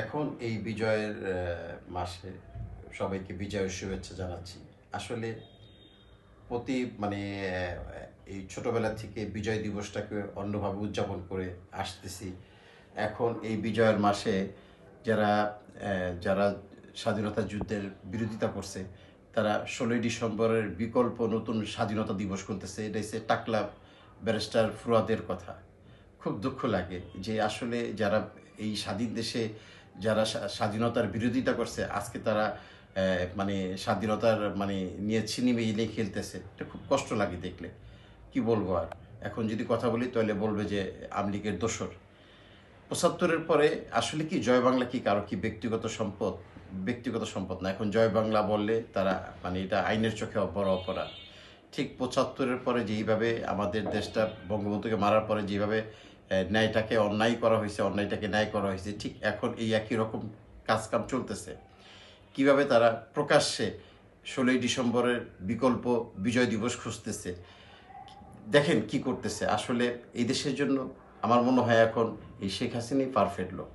এখন এই বিজয়ের মাসে সবাইকে বিজয়ের শুভেচ্ছা জানাচ্ছি। আসলে প্রতি মানে এই ছোটবেলা থেকে বিজয় দিবসটাকে অন্যভাবে উদযাপন করে আসতেছি। এখন এই বিজয়ের মাসে যারা যারা স্বাধীনতা যুদ্ধের বিরোধিতা করছে, তারা ষোলোই ডিসেম্বরের বিকল্প নতুন স্বাধীনতা দিবস করতেছে এটা হচ্ছে টাকলা ব্যারিস্টার ফুরাদের কথা। খুব দুঃখ লাগে যে আসলে যারা এই স্বাধীন দেশে যারা স্বাধীনতার বিরোধিতা করছে আজকে তারা মানে স্বাধীনতার মানে নিয়ে ছিনি ছিনিমিলে খেলতেছে। এটা খুব কষ্ট লাগে দেখলে। কি বলব আর? এখন যদি কথা বলি তাহলে বলবে যে আমলিগের দোসর পঁচাত্তরের পরে আসলে কি জয় বাংলা কি কারও কি ব্যক্তিগত সম্পদ? ব্যক্তিগত সম্পদ না। এখন জয় বাংলা বললে তারা মানে এটা আইনের চোখে বড় অপরাধ। ঠিক পঁচাত্তরের পরে যেইভাবে আমাদের দেশটা বঙ্গবন্ধুকে মারার পরে আহ, ন্যায়টাকে অন্যায় করা হয়েছে, অন্যায়টাকে ন্যায় করা হয়েছে, ঠিক এখন এই একই রকম কাজকাম চলতেছে। কীভাবে তারা প্রকাশ্যে ষোলোই ডিসেম্বরের বিকল্প বিজয় দিবস খুঁজতেছে? দেখেন কি করতেছে। আসলে এই দেশের জন্য আমার মনে হয় এখন এই শেখ হাসিনাই পারফেক্ট লোক।